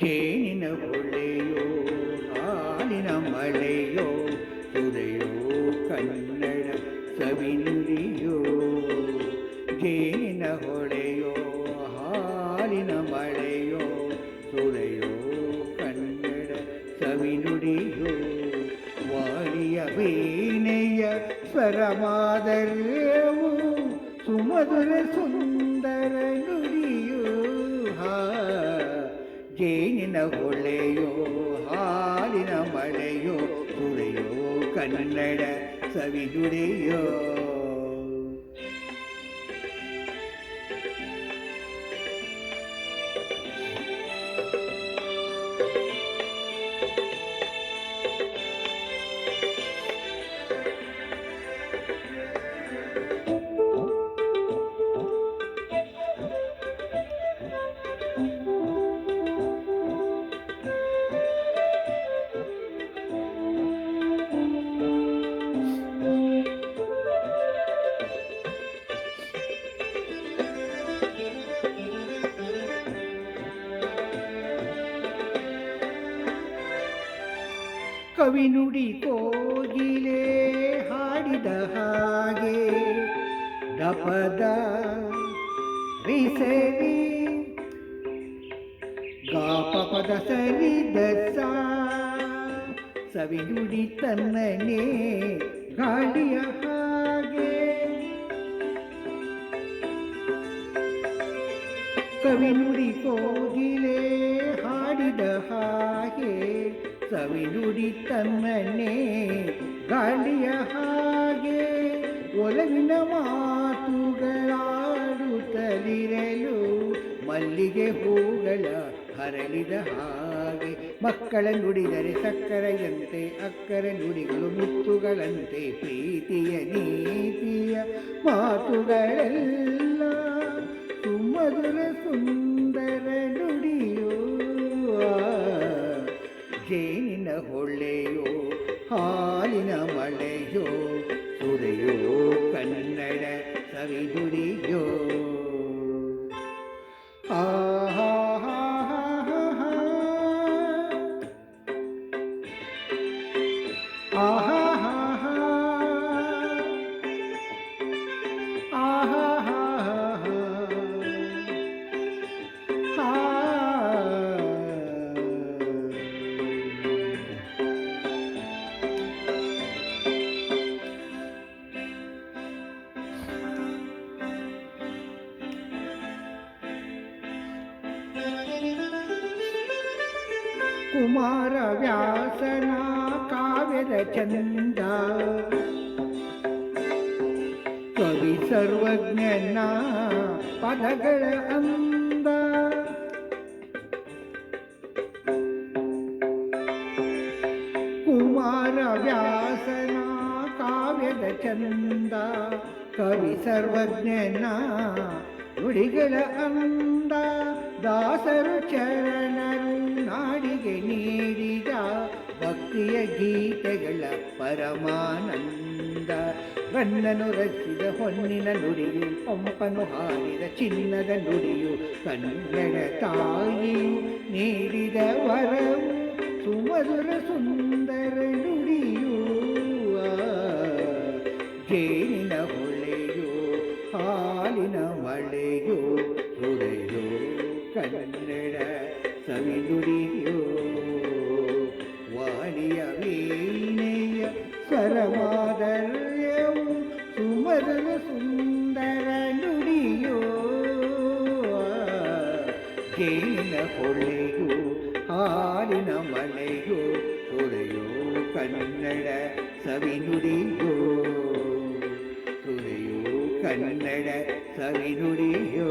ಜೇನಿನ ಹೊಳೆಯೋ ಹಾಲಿನ ಮಳೆಯೋ ಸುರೆಯೋ ಕನ್ನಡ ಸವಿನುಡಿಯೋ ಜೇನಿನ ಹೊಳೆಯೋ ಹಾಲಿನ ಮಳೆಯೋ ಸುರೆಯೋ ಕನ್ನಡ ಸವಿನುಡಿಯೋ ವಾಣಿಯ ವೀಣೆಯ ಸ್ವರಮಾದರ್ಯವು ಸುಮಧುರ ಸುಂದರ ಜೇನಿನ ಹೊಳೆಯೋ ಹಾಲಿನ ಮಳೆಯೋ ಸುರೆಯೋ ಕನ್ನಡ ಸವಿನುಡಿಯೋ ಕವಿ ನುಡಿ ಕೋಗಿಲೆ ಹಾಡಿದ ಹಾಗೆ ದಪದ ರಿಸರಿ ಗಾಪ ಪದ ಸರಿ ದಸ ಸವಿ ನುಡಿ ತನ್ನನೆ ಗಾಳಿಯ ಹಾಗೆ. ಕವಿ ನುಡಿ ಕೋಗಿಲೆ ಹಾಡಿದ ಹಾಗೆ ಸವಿ ನುಡಿ ತನ್ನನ್ನೇ ಗಾಳಿಯ ಹಾಗೆ ಒಲವಿನ ಮಾತುಗಳಾಡುತ್ತಲಿರಲು, ಮಲ್ಲಿಗೆ ಹೂಗಳ ಹರಳಿದ ಹಾಗೆ ಮಕ್ಕಳ ನುಡಿದರೆ ಸಕ್ಕರೆಯಂತೆ ಅಕ್ಕರ ನುಡಿಗಳು ಮುತ್ತುಗಳಂತೆ, ಪ್ರೀತಿಯ ನೀತಿಯ ಮಾತುಗಳೆಲ್ಲ ಸುಮಧುರ ಸುಂದರ Aha. ಕುಮಾರ ವ್ಯಾಸನ ಕಾವ್ಯದ ಚಂದ. ಕವಿ ಸರ್ವಜ್ಞನ ಪದಗಳ ಅಂದ. ಕುಮಾರ ವ್ಯಾಸನ ಕಾವ್ಯದ ಚಂದ. ಕವಿ ಸರ್ವಜ್ಞನ ನುಡಿಗಳ ಅಂದ. ದಾಸರು ಚರಣರು ನಾಡಿಗೆ ನೀಡಿದ ಭಕ್ತಿಯ ಗೀತೆಗಳ ಪರಮಾನಂದ ಗಣ್ಣನು ರಚಿಸಿದ ಹೊನ್ನಿನ ನುಡಿಯು ಪಂಪನು ಹಾಡಿದ ಚಿನ್ನದ ನುಡಿಯು ಕನ್ನಡ ತಾಯಿಯು ನೀಡಿದ ವರವು ಸುಮಧುರ ಸುಂದರ ನುಡಿಯು ಆ, ಜೇನಿನ ಸವಿನುಡಿಯೋ ವಾಣಿಯ ವೀಣೆಯ ಸ್ವರಮಾದರ್ಯವು ಸುಮಧುರ ಸುಂದರ ನುಡಿಯೋ ಜೇನಿನ ಹೊಳೆಯೋ ಹಾಲಿನ ಮಳೆಯೋ ಸುರೆಯೋ ಕನ್ನಡ ಸವಿನುಡಿಯೋ ಸುರೆಯೋ ಕನ್ನಡ ಸವಿನುಡಿಯೋ